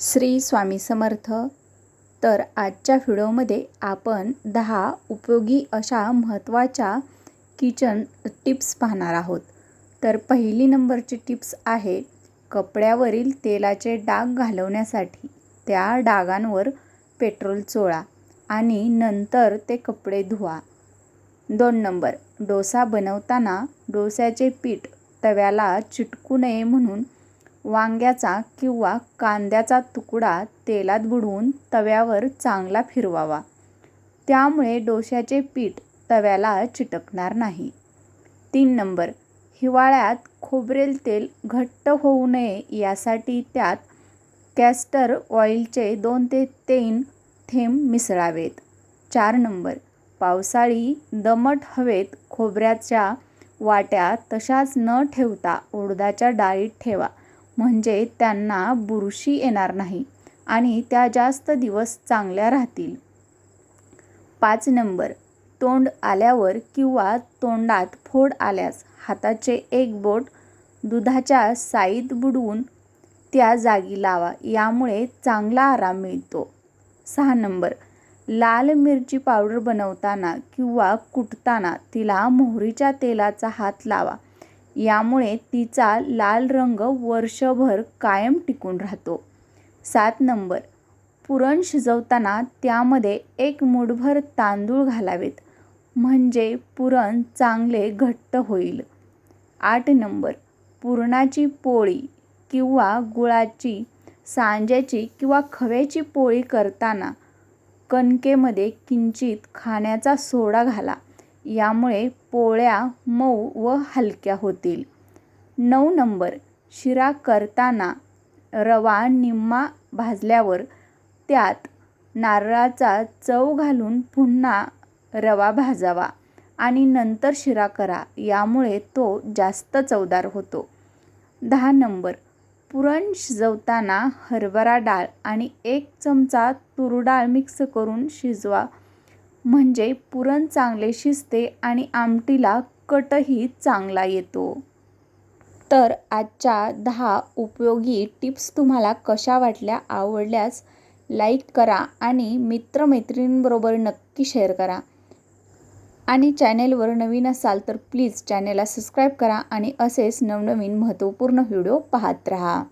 श्री स्वामी समर्थ. तर आजच्या व्हिडिओमध्ये आपण दहा उपयोगी अशा महत्त्वाच्या किचन टिप्स पाहणार आहोत. तर पहिली नंबरची टिप्स आहे कपड्यावरील तेलाचे डाग घालवण्यासाठी त्या डागांवर पेट्रोल चोळा आणि नंतर ते कपडे धुवा. दोन नंबर डोसा बनवताना डोस्याचे पीठ तव्याला चिटकू नये म्हणून वांग्याचा किंवा कांद्याचा तुकडा तेलात बुडवून तव्यावर चांगला फिरवावा. त्यामुळे डोश्याचे पीठ तव्याला चिटकणार नाही. तीन नंबर. हिवाळ्यात खोबरेल तेल घट्ट होऊ नये यासाठी त्यात कॅस्टर ऑइलचे दोन ते तीन थेंब मिसळावेत. चार नंबर. पावसाळी दमट हवेत खोबऱ्याच्या वाट्या तशाच न ठेवता उडदाच्या डाळीत ठेवा. म्हणजे त्यांना बुरशी येणार नाही आणि त्या जास्त दिवस चांगल्या राहतील. पाच नंबर. तोंड आल्यावर किंवा तोंडात फोड आल्यास हाताचे एक बोट दुधाच्या साईत बुडवून त्या जागी लावा यामुळे चांगला आराम मिळतो. सहा नंबर. लाल मिरची पावडर बनवताना किंवा कुटताना तिला मोहरीच्या तेलाचा हात लावा. यामुळे तिचा लाल रंग वर्षभर कायम टिकून राहतो. सात नंबर. पुरण शिजवताना त्यामध्ये एक मुठभर तांदूळ घालावेत. म्हणजे पुरण चांगले घट्ट होईल. आठ नंबर. पुरणाची पोळी किंवा गुळाची सांज्याची किंवा खव्याची पोळी करताना कणकेमध्ये किंचित खाण्याचा सोडा घाला. यामुळे पोळ्या मऊ व हलक्या होतील. नऊ नंबर शिरा करताना रवा निम्मा भाजल्यावर त्यात नारळाचा चव घालून पुन्हा रवा भाजावा आणि नंतर शिरा करा यामुळे तो जास्त चवदार होतो. दहा नंबर पुरण शिजवताना हरभरा डाळ आणि एक चमचा तूर डाळ मिक्स करून शिजवा. म्हणजे पुरण चांगले शिजते आणि आमटीला कटही चांगला येतो. तर आजच्या दहा उपयोगी टिप्स तुम्हाला कशा वाटल्या आवडल्यास लाईक करा आणि मित्रमैत्रिणींबरोबर नक्की शेअर करा. आणि चॅनेलवर नवीन असाल तर प्लीज चॅनेलला सबस्क्राईब करा आणि असेच नवनवीन महत्त्वपूर्ण व्हिडिओ पाहत राहा.